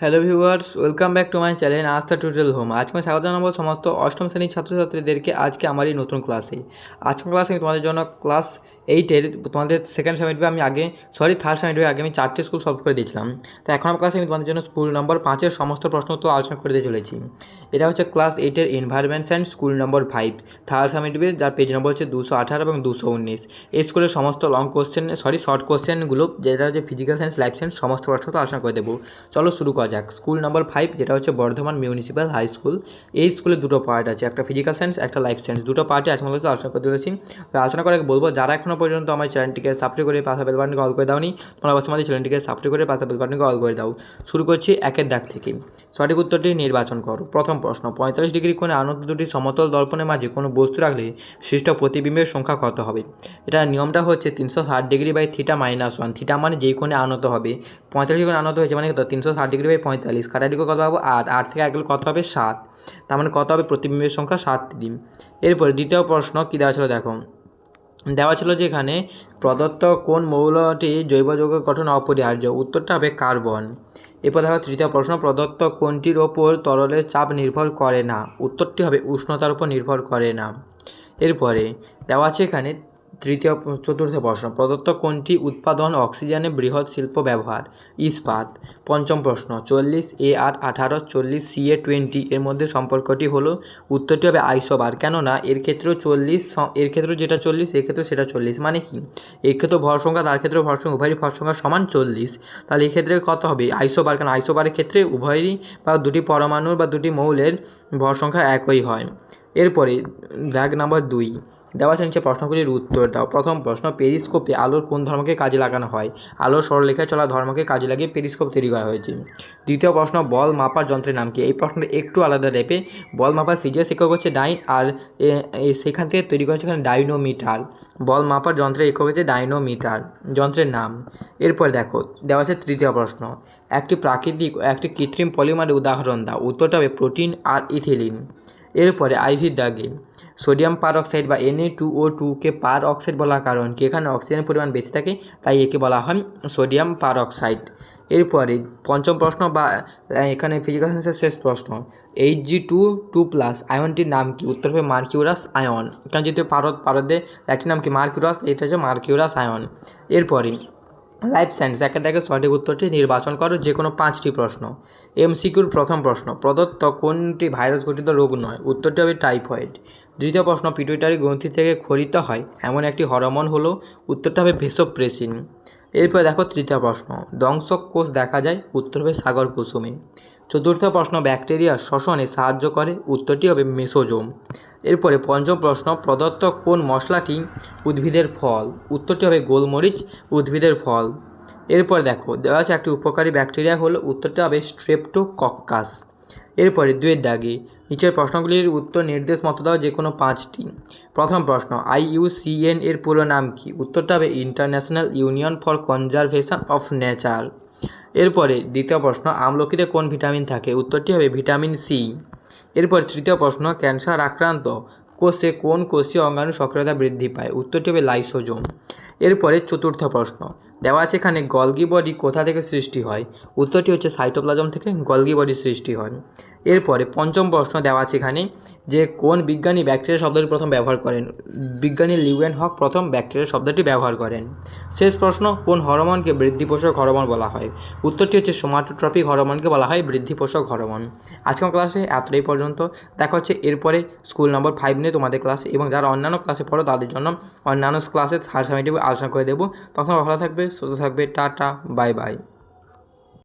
Hello viewers welcome back to my channel Aastha tutorial home আজকে আমি স্বাগত জানাব সমস্ত অষ্টম শ্রেণির ছাত্রছাত্রীদেরকে আজকে আমার এই নতুন ক্লাসে আজকের ক্লাসে আমি তোমাদের জন্য ক্লাস এইটের তোমাদের সেকেন্ড সেমিটবে আমি আগে সরি থার্ড সেমিটবে আগে আমি চারটে স্কুল সলভ করে দিয়েছিলাম। তো এখন ক্লাসে আমি তোমাদের জন্য স্কুল নম্বর পাঁচের সমস্ত প্রশ্ন উত্তর আলোচনা করে দিয়ে চলেছি। এটা হচ্ছে ক্লাস এইটের environment and school number five third সেমিটবে যার পেজ নম্বর হচ্ছে দুশো আঠারো এবং দুশো উনিশ। এই স্কুলের সমস্ত লং কোশ্চেন সরি শর্ট কোশ্চেনগুলো যেটা হচ্ছে ফিজিক্যাল সায়েন্স লাইফ সায়েন্স সমস্ত প্রশ্ন উত্তর আলোচনা করে দেবো। চলো শুরু করা যাক। স্কুল নম্বর ফাইভ যেটা হচ্ছে বর্ধমান মিউনিসিপ্যাল হাই স্কুল এই স্কুলে দুটো পার্ট আছে, একটা ফিজিক্যাল সায়েন্স একটা লাইফ সায়েন্স দুটো পার্টে আজকে আলোচনা করতে চলেছি আলোচনা করে বলব, যারা এখনও পর্যন্ত আমার চ্যানেলটিকে সাবস্ক্রাইব করে পাশা বেল বাটনকে অল করে দাওনি, তোমরা অবশ্যই আমাদের চ্যানেলটিকে সাবস্ক্রাইব করে পাশা বেল বাটনকে অল করে দাও। শুরু করছি একের দাগ থেকে। সঠিক উত্তরটি নির্বাচন করো। প্রথম প্রশ্ন। পঁয়তাল্লিশ ডিগ্রি কোণে আনন্দ দুটি সমতল দর্পণের মাঝে কোনো বস্তু রাখলে সৃষ্ট প্রতিবিম্বের সংখ্যা কত হবে? এটা নিয়মটা হচ্ছে তিনশো ষাট degree by theta minus one. Theta মানে যেই কোণে আনত হবে। পঁয়তাল্লিশ কোণে আনত হয়েছে মানে কত? তিনশো ষাট ডিগ্রি বাই পঁয়তাল্লিশ। কাটাডিকে কত পাবো? আট। আট থেকে এক কত হবে? সাত। তার মানে কত হবে? প্রতিবিম্বের সংখ্যা সাতটি এরপরে দ্বিতীয় প্রশ্ন কী দেওয়া ছিল দেখো? দেওয়া ছিল যে এখানে প্রদত্ত কোন মৌলটি জৈব যৌগ গঠন অপরিহার্য। উত্তরটা হবে কার্বন। এরপর দেখো তৃতীয় প্রশ্ন, প্রদত্ত কোনটির ওপর তরলের চাপ নির্ভর করে না? উত্তরটি হবে উষ্ণতার উপর নির্ভর করে না। এরপরে দেওয়া আছে এখানে তৃতীয়, চতুর্থ প্রশ্ন, প্রদত্ত কোনটি উৎপাদন অক্সিজেনে বৃহৎ শিল্প ব্যবহার? ইস্পাত। পঞ্চম প্রশ্ন, চল্লিশ এ আর আঠারো, চল্লিশ সি এ টোয়েন্টি এর মধ্যে সম্পর্কটি হলো, উত্তরটি হবে আইসোবার, কেননা এর ক্ষেত্রেও চল্লিশ এর ক্ষেত্রেও যেটা চল্লিশ, এর ক্ষেত্রেও সেটা চল্লিশ মানে কি? এর ক্ষেত্রেও ভর সংখ্যা, তার ক্ষেত্রেও ভর সংখ্যা, উভয়েরই ভর সংখ্যা সমান চল্লিশ। তাহলে এক্ষেত্রে ক্ষেত্রে কত হবে? আইসোবার কারণ আইসোবারের ক্ষেত্রে উভয়েরই বা দুটি পরমাণুর বা দুটি মৌলের ভর সংখ্যা একই হয়। এরপরে দাগ নাম্বার দুই। দেওয়া আছে নিচে প্রশ্নগুলির উত্তর দাও। প্রথম প্রশ্ন, পেরিস্কোপে আলোর কোন ধর্মকে কাজে লাগানো হয়? আলোর সরলরেখায় চলা ধর্মকে কাজে লাগিয়ে পেরিস্কোপ তৈরি করা হয়েছে। দ্বিতীয় প্রশ্ন, বল মাপার যন্ত্রের নাম কি? এই প্রশ্নটা একটু আলাদা টাইপে বল মাপার সিজিএস একক হচ্ছে ডাইন আর সেখান থেকে তৈরি করা হচ্ছে ডাইনোমিটার। বল মাপার যন্ত্রের একক হচ্ছে ডাইনোমিটার। যন্ত্রের নাম। এরপর দেখো, দেওয়া আছে তৃতীয় প্রশ্ন। একটি প্রাকৃতিক একটি কৃত্রিম পলিমারের উদাহরণ দাও। উত্তরটা হবে প্রোটিন আর ইথিলিন। এরপরে আইভি দাগে সোডিয়াম পার অক্সাইড বা এনএ টু ও টুকে পার অক্সাইড বলার কারণ কি? এখানে অক্সিজেনের পরিমাণ বেশি থাকে, তাই একে বলা হয় সোডিয়াম পার অক্সাইড এরপরে পঞ্চম প্রশ্ন বা এখানে ফিজিক্যাল সায়েন্সের শেষ প্রশ্ন। H G two two plus আয়নটির নাম কি? উত্তর হবে মার্কিউরাস আয়ন। কারণ যেহেতু পারদ, পারদে একটি নাম কি? মার্কিউরাস এটা হচ্ছে মার্কিউরাস আয়ন। এরপরে লাইফ সায়েন্স একে দেখে সঠিক উত্তরটি নির্বাচন করো যে কোনো পাঁচটি প্রশ্ন। এমসিকিউর প্রথম প্রশ্ন, প্রদত্ত কোনটি ভাইরাস ঘটিত রোগ নয়? উত্তরটি হবে টাইফয়েড দ্বিতীয় প্রশ্ন, পিটুইটারি গ্রন্থি থেকে খরিত হয়? এমন একটি হরমোন হলো, উত্তরটা হবে ভেসোপ্রেসিন। এরপর দেখো তৃতীয় প্রশ্ন, দংশক কোষ দেখা যায়? উত্তর হবে সাগর কুসুমে। চতুর্থ প্রশ্ন, ব্যাকটেরিয়া শ্বসনে সাহায্য করে? উত্তরটি হবে মেসোজোম। এরপরে পঞ্চম প্রশ্ন, প্রদত্ত কোন মশলাটি উদ্ভিদের ফল? উত্তরটি হবে গোলমরিচ, উদ্ভিদের ফল। এরপর দেখো, দেওয়া আছে একটি উপকারী ব্যাকটেরিয়া হলো, উত্তরটা হবে স্ট্রেপ্টোকক্কাস। এরপরে দুয়ের দাগে নিচের প্রশ্নগুলির উত্তর, নির্দেশ মতো দাও যে কোনো পাঁচটি। প্রথম প্রশ্ন আইইউসিএন এর পুরো নাম কি? উত্তরটা হবে international union for conservation of nature. এরপরে দ্বিতীয় প্রশ্ন, আমলকিতে কোন ভিটামিন থাকে? উত্তরটি হবে ভিটামিন সি। এরপর তৃতীয় প্রশ্ন, ক্যান্সার আক্রান্ত কোষে কোন কোষীয় অঙ্গাণু সক্রিয়তা বৃদ্ধি পায়? উত্তরটি হবে লাইসোজোম। এরপরে চতুর্থ প্রশ্ন, দেওয়া আছে এখানে গলগি বডি কোথা থেকে সৃষ্টি হয়? উত্তরটি হচ্ছে সাইটোপ্লাজম থেকে গলগি বডি সৃষ্টি হয়। এরপরে পঞ্চম প্রশ্ন দেওয়া আছে এখানে যে কোন বিজ্ঞানী ব্যাকটেরিয়া শব্দটি প্রথম ব্যবহার করেন? বিজ্ঞানী লিউয়েন হক প্রথম ব্যাকটেরিয়া শব্দটি ব্যবহার করেন। শেষ প্রশ্ন, কোন হরমোনকে বৃদ্ধিপোষক হরমোন বলা হয়? উত্তরটি হচ্ছে সোমাটোট্রপিক হরমোনকে বলা হয় বৃদ্ধিপোষক হরমোন। আজকের ক্লাসে এতটাই পর্যন্ত। দেখা হচ্ছে এরপরে স্কুল নম্বর ফাইভ নিয়ে তোমাদের ক্লাসে এবং যারা অন্যান্য ক্লাসে পড়ো তাদের জন্য অন্যান্য ক্লাসে থার্ড সেমিটিভ আলোচনা করে দেবো। তখন ভালো থাকবে, সুস্থ থাকবে, টাটা, বাই বাই।